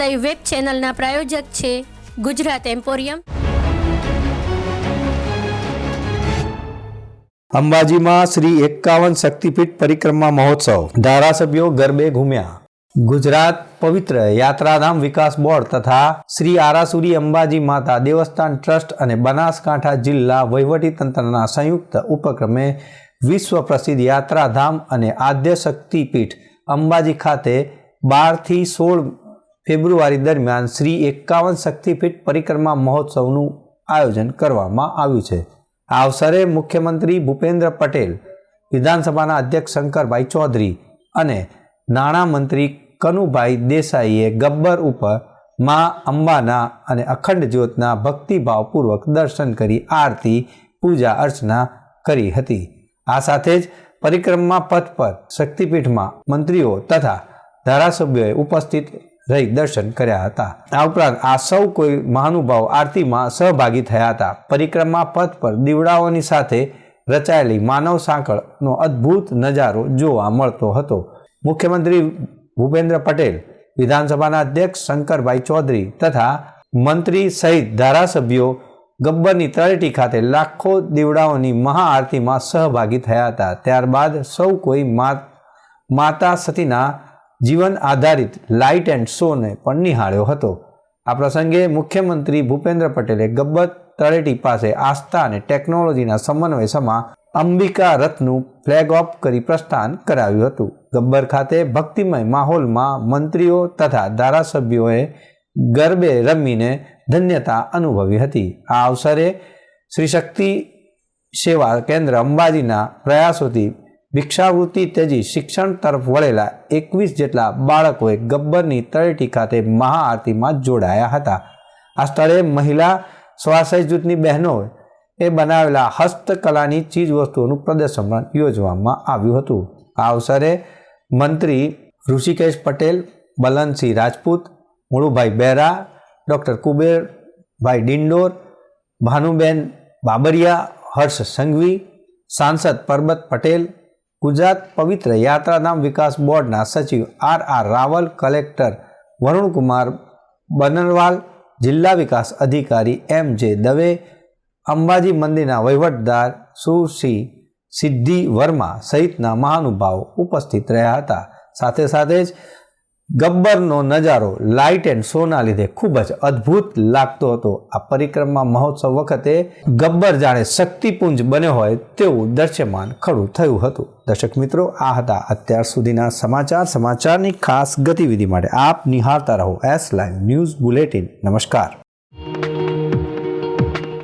Live web ચેનલના પ્રાયોજક છે Gujarat emporium અંબાજીમાં શ્રી એકાવન શક્તિપીઠ પરિક્રમા મહોત્સવ. ધારાસભ્યો ગરબે ઘૂમ્યા. ગુજરાત પવિત્ર યાત્રાધામ વિકાસ બોર્ડ તથા શ્રી આરાસુરી અંબાજી માતા દેવસ્થાન ટ્રસ્ટ અને બનાસકાંઠા જિલ્લા વહીવટી તંત્રના સંયુક્ત ઉપક્રમે વિશ્વ પ્રસિદ્ધ યાત્રાધામ અને આદ્ય શક્તિપીઠ અંબાજી ખાતે બારથી સોળ ફેબ્રુઆરી દરમિયાન શ્રી એકાવન શક્તિપીઠ પરિક્રમા મહોત્સવનું આયોજન કરવામાં આવ્યું છે. આ અવસરે મુખ્યમંત્રી ભૂપેન્દ્ર પટેલ, વિધાનસભાના અધ્યક્ષ શંકરભાઈ ચૌધરી અને નાણામંત્રી કનુભાઈ દેસાઈએ ગબ્બર ઉપર મા અંબાના અને અખંડ જ્યોતના ભક્તિભાવપૂર્વક દર્શન કરી આરતી, પૂજા અર્ચના કરી હતી. આ સાથે જ પરિક્રમા પથ પર શક્તિપીઠમાં મંત્રીઓ તથા ધારાસભ્યોએ ઉપસ્થિત રહી દર્શન કર્યા હતા. આ ઉપરાંત આ સૌ કોઈ મહાનુભાવ આરતીમાં સહભાગી થયા હતા. પરિક્રમા પથ પર દીવડાઓની સાથે રચાયેલી માનવ સાંકળનો અદ્ભુત નજારો જોવા મળતો હતો. મુખ્યમંત્રી ભૂપેન્દ્ર પટેલ, વિધાનસભાના અધ્યક્ષ શંકરભાઈ ચૌધરી તથા મંત્રી સહિત ધારાસભ્યો ગબ્બરની તળેટી ખાતે લાખો દીવડાઓની મહાઆરતીમાં સહભાગી થયા હતા. ત્યારબાદ સૌ કોઈ માતા સતીના જીવન આધારિત લાઇટ એન્ડ શોને પણ નિહાળ્યો હતો. આ પ્રસંગે મુખ્યમંત્રી ભૂપેન્દ્ર પટેલે ગબ્બર તળેટી પાસે આસ્થા અને ટેકનોલોજીના સમન્વય સમા અંબિકા રથનું ફ્લેગ ઓફ કરી પ્રસ્થાન કરાવ્યું હતું. ગબ્બર ખાતે ભક્તિમય માહોલમાં મંત્રીઓ તથા ધારાસભ્યોએ ગરબે રમીને ધન્યતા અનુભવી હતી. આ અવસરે શ્રી શક્તિ સેવા કેન્દ્ર અંબાજીના પ્રયાસોથી ભિક્ષાવૃત્તિ તેજી શિક્ષણ તરફ વળેલા એકવીસ જેટલા બાળકોએ ગબ્બરની તળેટી ખાતે મહાઆરતીમાં જોડાયા હતા. આ સ્થળે મહિલા સ્વાશ્રય જૂથની બહેનોએ એ બનાવેલા હસ્તકલાની ચીજ વસ્તુઓનું પ્રદર્શન પણ યોજવામાં આવ્યું હતું. આ અવસરે મંત્રી ઋષિકેશ પટેલ બલનસિંહ રાજપૂત, મુળુભાઈ બેરા, ડૉક્ટર કુબેરભાઈ ડિંડોર, ભાનુબેન બાબરિયા, હર્ષ સંઘવી, સાંસદ પરબત પટેલ ગુજરાત પવિત્ર યાત્રાધામ વિકાસ બોર્ડના સચિવ R R Raval, collector Varunkumar Barnwal, જિલ્લા વિકાસ અધિકારી એમ જે દવે, અંબાજી મંદિરના વહીવટદાર સુશ્રી સિદ્ધિ વર્મા સહિતના મહાનુભાવો ઉપસ્થિત રહ્યા હતા. સાથે સાથે જ ગબ્બરનો નજારો લાઇટ એન્ડ શોના લીધે ખૂબ જ અદ્ભુત લાગતો હતો. આ પરિક્રમા મહોત્સવ વખતે ગબ્બર જાણે શક્તિપુંજ બન્યો હોય તેવું દ્રશ્યમાન ખડું થયું હતું. દર્શક મિત્રો, આ હતા અત્યાર સુધીના સમાચાર. સમાચારની ખાસ ગતિવિધિ માટે આપ નિહાળતા રહો એસ લાઈવ ન્યૂઝ બુલેટિન નમસ્કાર.